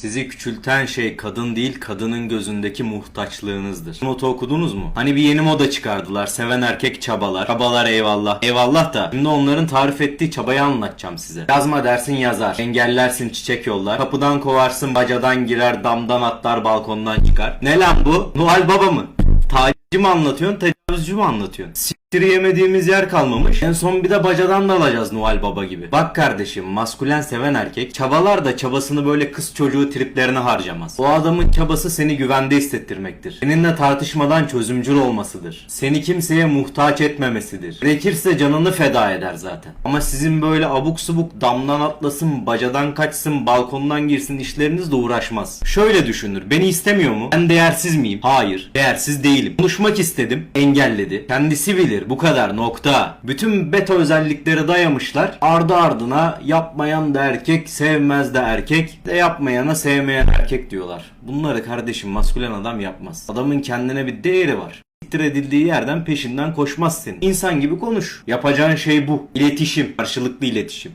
Sizi küçülten şey kadın değil kadının gözündeki muhtaçlığınızdır. Notu okudunuz mu? Hani bir yeni moda çıkardılar. Seven erkek çabalar. Çabalar eyvallah. Eyvallah da şimdi onların tarif ettiği çabayı anlatacağım size. Yazma dersin yazar. Engellersin çiçek yollar. Kapıdan kovarsın bacadan girer damdan atlar balkondan çıkar. Ne lan bu? Noel Baba mı? Tacizi mi anlatıyorsun tecavüzcü mü anlatıyorsun? Siktir yemediğimiz yer kalmamış. En son bir de bacadan da alacağız Noel Baba gibi. Bak kardeşim maskülen seven erkek çabalar da çabasını böyle kız çocuğu triplerine harcamaz. O adamın çabası seni güvende hissettirmektir. Seninle tartışmadan çözümcül olmasıdır. Seni kimseye muhtaç etmemesidir. Gerekirse canını feda eder zaten. Ama sizin böyle abuk subuk damdan atlasın, bacadan kaçsın, balkondan girsin işlerinizle uğraşmaz. Şöyle düşünür. Beni istemiyor mu? Ben değersiz miyim? Hayır. Değersiz değilim. Konuşmak istedim. Engelledi. Kendisi bilir. Bu kadar. Nokta. Bütün beta özellikleri dayamışlar. Ardı ardına yapmayan da erkek, sevmez de erkek, de yapmayana sevmeyen erkek diyorlar. Bunları kardeşim maskülen adam yapmaz. Adamın kendine bir değeri var. Siktir edildiği yerden peşinden koşmaz senin. İnsan gibi konuş. Yapacağın şey bu. İletişim. Karşılıklı iletişim.